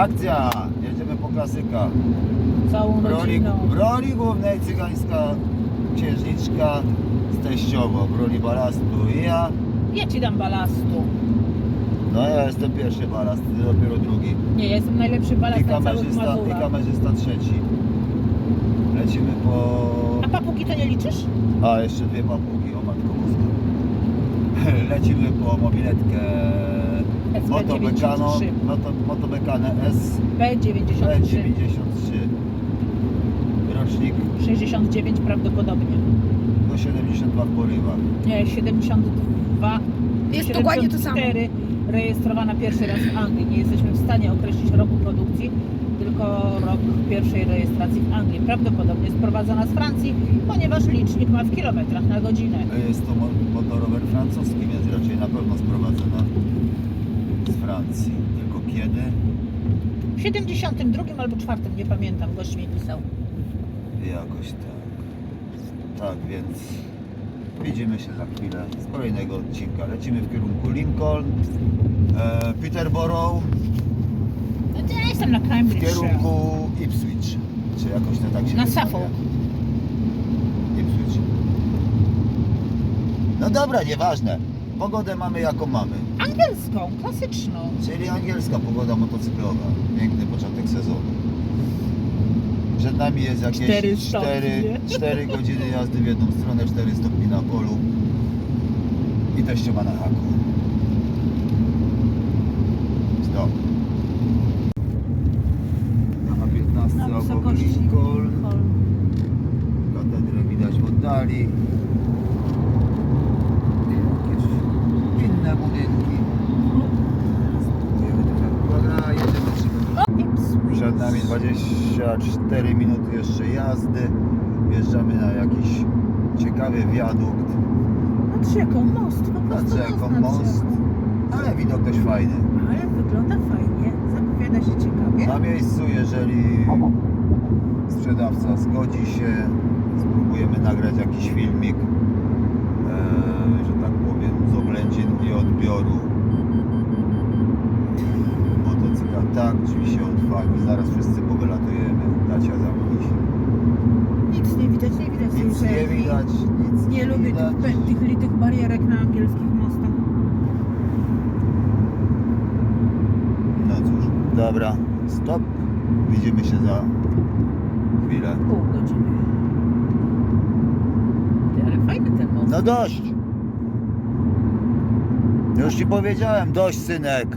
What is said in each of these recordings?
Akcja! Jedziemy po klasyka. Całą W roli, rodziną. w roli głównej cygańska księżniczka z teściową. W roli balastu i ja. Ja ci dam balastu. No ja jestem pierwszy balast, ty dopiero drugi. Nie, ja jestem najlepszy I balast na całych kamerzysta, i Mazurach. kamerzysta trzeci. Lecimy po... A papugi to nie liczysz? A, jeszcze dwie papugi, o matko boska. Lecimy po mobiletkę Motobekano, SP93. moto, Motobekanę S B93. B93 rocznik 69 prawdopodobnie. do 72 w porywach. Nie, 72. Jest dokładnie to samo. 74 rejestrowana pierwszy raz w Anglii. Nie jesteśmy w stanie określić roku produkcji, tylko rok pierwszej rejestracji w Anglii. Prawdopodobnie sprowadzona z Francji, ponieważ licznik ma w kilometrach na godzinę. Jest to mo- motorower francuski, więc raczej na pewno sprowadzona z Francji. Tylko kiedy? W 72 albo 4, nie pamiętam, gość mi pisał. Jakoś tak. Tak, więc widzimy się za chwilę z kolejnego odcinka. Lecimy w kierunku Lincoln, e, Peterborough, No to ja jestem na w Cambridge. kierunku Ipswich. Czy jakoś to tak się Na wymawia? Suffolk. Ipswich. No dobra, nieważne. Pogodę mamy jaką mamy. Angielską, klasyczną. Czyli angielska pogoda motocyklowa. Piękny początek sezonu. Przed nami jest jakieś Cztery 4, stopnie. 4 godziny jazdy w jedną stronę, 4 stopni na polu i teściowa na haku. Stop. Na A15 Na obok wysokości Lincoln. Lincoln. Katedrę widać w oddali. Jakieś inne budynki. Spróbujemy trochę uwaga, jedziemy szybko. Ipswich. Przed nami 24 minuty jeszcze jazdy. Wjeżdżamy na jakiś ciekawy wiadukt. Nad rzeką most, po Nad prostu rzeką nad most. rzeką. Ale widok dość fajny. Ale wygląda fajnie, zapowiada się ciekawie. Na miejscu, jeżeli sprzedawca zgodzi się, spróbujemy nagrać jakiś filmik, e, że tak powiem, z oględzin i odbioru motocykla. Tak, drzwi się otwarły, zaraz wszyscy powylatujemy. Dacia zamknij się. Nic nie widać, nie widać tej Nic nie widać, nic Nie lubię widać. tych, pe- tych litych barierek na angielskich mostach. No cóż, dobra, stop. Widzimy się za chwilę. Pół godziny. Ty, ale fajny ten most. No dość! Już ci powiedziałem, dość synek.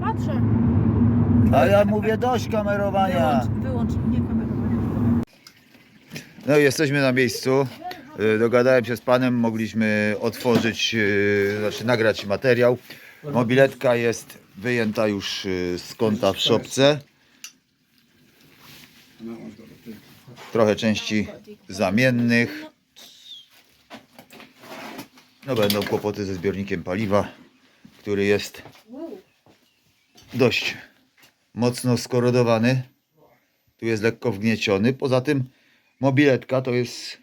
Patrzę. A ja mówię dość kamerowania. Wyłącz, wyłącz nie kamerowania. No i jesteśmy na miejscu. Y, Dogadałem się z panem, mogliśmy otworzyć, y, znaczy nagrać materiał. Mobiletka jest wyjęta już y, z kąta w szopce. Trochę części zamiennych. No będą kłopoty ze zbiornikiem paliwa, który jest dość mocno skorodowany. Tu jest lekko wgnieciony. Poza tym mobiletka to jest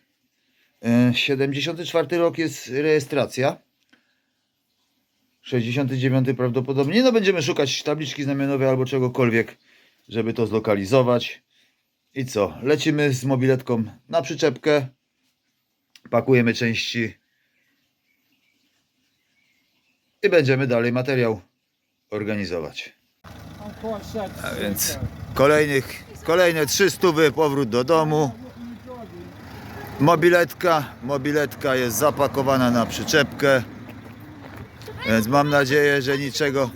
e, 74 rok jest rejestracja. 69 prawdopodobnie. No będziemy szukać tabliczki znamionowej albo czegokolwiek, żeby to zlokalizować. I co? Lecimy z mobiletką na przyczepkę. Pakujemy części. I będziemy dalej materiał organizować. A więc kolejnych, kolejne 300 powrót do domu. Mobiletka, mobiletka jest zapakowana na przyczepkę. Więc mam nadzieję, że niczego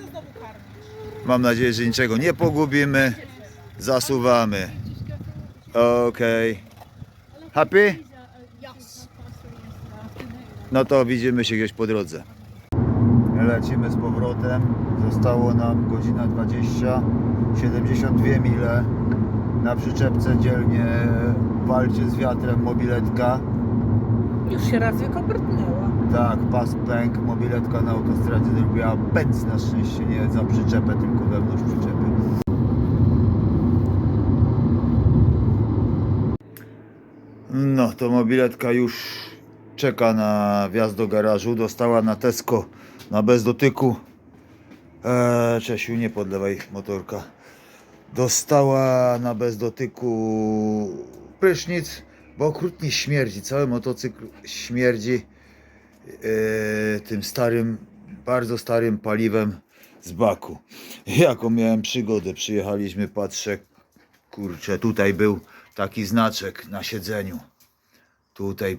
mam nadzieję, że niczego nie pogubimy. Zasuwamy. Okej. Happy? No to widzimy się gdzieś po drodze. Lecimy z powrotem. Zostało nam godzina 20, 72 mile. Na przyczepce dzielnie walczy z wiatrem mobiletka. Już się raz wykopertnęła. Tak, pas pęk, mobiletka na autostradzie zrobiła pęc na szczęście, nie za przyczepę, tylko wewnątrz przyczepy. No, to mobiletka już czeka na wjazd do garażu. Dostała na Tesco na bez dotyku. Eee, Czesiu, nie podlewaj motorka. dostała na bez dotyku prysznic, bo okrutnie śmierdzi. Cały motocykl śmierdzi e, tym starym, bardzo starym paliwem z baku. Jaką miałem przygodę, przyjechaliśmy, patrzę, kurczę, tutaj był taki znaczek na siedzeniu. Tutaj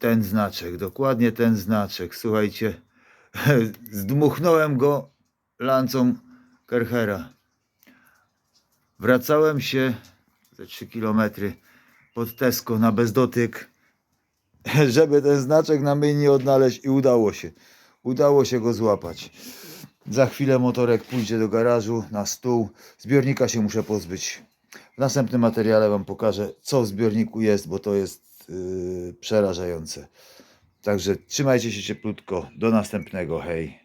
ten znaczek, dokładnie ten znaczek. Słuchajcie, zdmuchnąłem go lancą Kerchera. Wracałem się ze 3 km pod Tesco na bezdotyk, żeby ten znaczek na myjni odnaleźć i udało się. Udało się go złapać. Za chwilę motorek pójdzie do garażu na stół. Zbiornika się muszę pozbyć. W następnym materiale Wam pokażę, co w zbiorniku jest, bo to jest yy, przerażające. Także trzymajcie się cieplutko. Do następnego. Hej.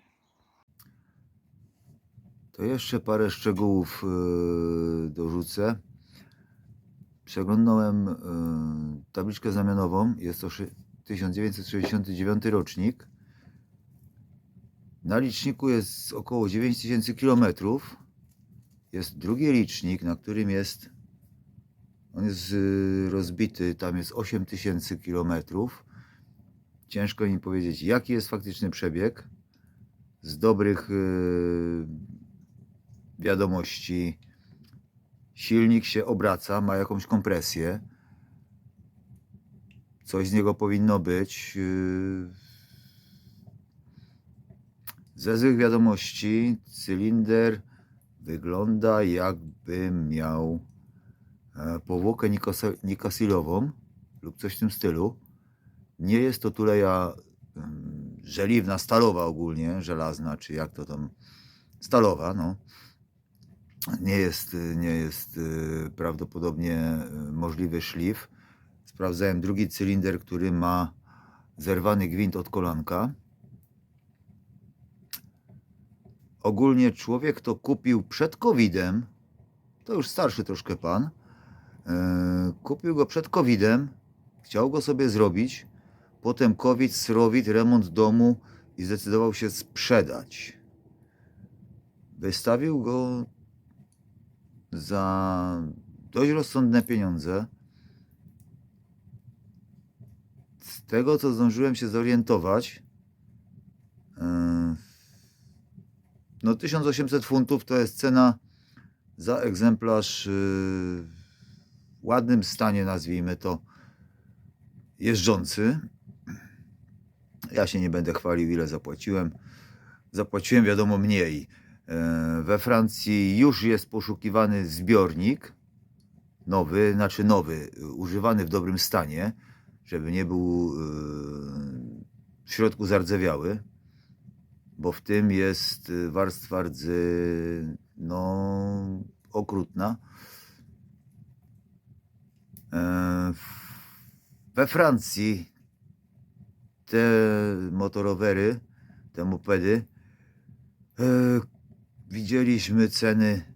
To jeszcze parę szczegółów yy, dorzucę. Przeglądałem yy, tabliczkę znamionową. Jest to szy- 1969 rocznik. Na liczniku jest około 9000 km. Jest drugi licznik, na którym jest. On jest rozbity, tam jest 8000 km. Ciężko mi powiedzieć, jaki jest faktyczny przebieg. Z dobrych yy, wiadomości, silnik się obraca, ma jakąś kompresję. Coś z niego powinno być. Yy, ze złych wiadomości cylinder wygląda jakby miał powłokę nikos- nikosilową lub coś w tym stylu. Nie jest to tuleja żeliwna, stalowa ogólnie, żelazna, czy jak to tam, stalowa, no. Nie jest, nie jest y, prawdopodobnie y, możliwy szlif. Sprawdzałem drugi cylinder, który ma zerwany gwint od kolanka. Ogólnie człowiek to kupił przed COVID-em, to już starszy troszkę pan, e, kupił go przed COVID-em, chciał go sobie zrobić, potem COVID, srowit, remont domu i zdecydował się sprzedać. Wystawił go za dość rozsądne pieniądze. Z tego, co zdążyłem się zorientować, e, no 1800 funtów to jest cena za egzemplarz w ładnym stanie, nazwijmy to, jeżdżący. Ja się nie będę chwalił, ile zapłaciłem. Zapłaciłem, wiadomo, mniej. E, We Francji już jest poszukiwany zbiornik nowy, znaczy nowy, używany w dobrym stanie, żeby nie był yy, w środku zardzewiały bo w tym jest warstwa rdzy no, okrutna. E, We Francji te motorowery, te mopedy, e, widzieliśmy ceny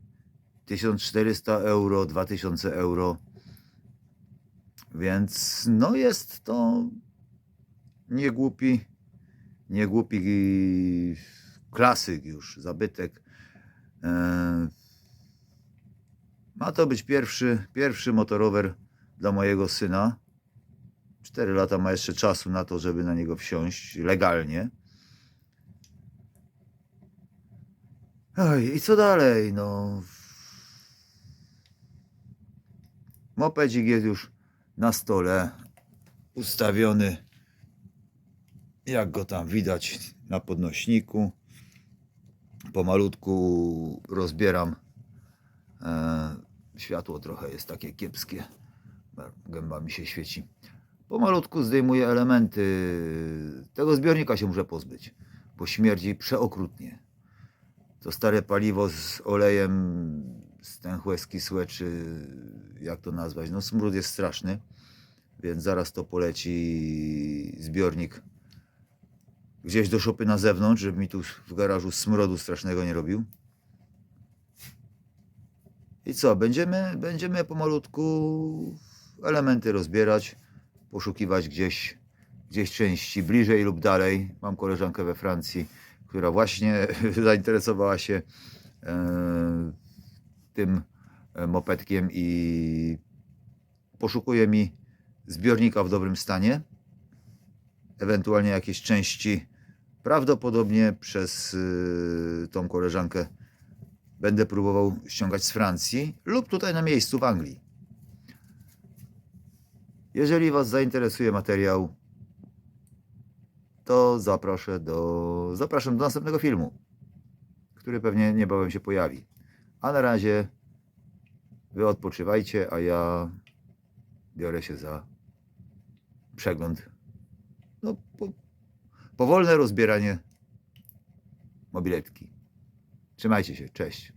1400 euro, 2000 euro, więc no jest to niegłupi niegłupi klasyk już, zabytek. E, Ma to być pierwszy, pierwszy motorower dla mojego syna. Cztery lata ma jeszcze czasu na to, żeby na niego wsiąść legalnie. Oj, i co dalej? No. Mopedzik jest już na stole, ustawiony jak go tam widać na podnośniku. Pomalutku rozbieram. E, światło trochę jest takie kiepskie. Gęba mi się świeci. Pomalutku zdejmuję elementy. Tego zbiornika się muszę pozbyć, bo śmierdzi przeokrutnie. To stare paliwo z olejem stęchłe, skisłe, czy jak to nazwać. No smród jest straszny, więc zaraz to poleci zbiornik gdzieś do szopy na zewnątrz, żeby mi tu w garażu smrodu strasznego nie robił. I co, będziemy, będziemy pomalutku elementy rozbierać, poszukiwać gdzieś, gdzieś części bliżej lub dalej. Mam koleżankę we Francji, która właśnie zainteresowała się e, tym e, mopedkiem i poszukuję mi zbiornika w dobrym stanie, ewentualnie jakieś części, prawdopodobnie przez y, tą koleżankę będę próbował ściągać z Francji lub tutaj na miejscu w Anglii. Jeżeli Was zainteresuje materiał, to zaproszę do, zapraszam do następnego filmu, który pewnie niebawem się pojawi. A na razie Wy odpoczywajcie, a ja biorę się za przegląd. No, po, powolne rozbieranie mobiletki. Trzymajcie się, cześć.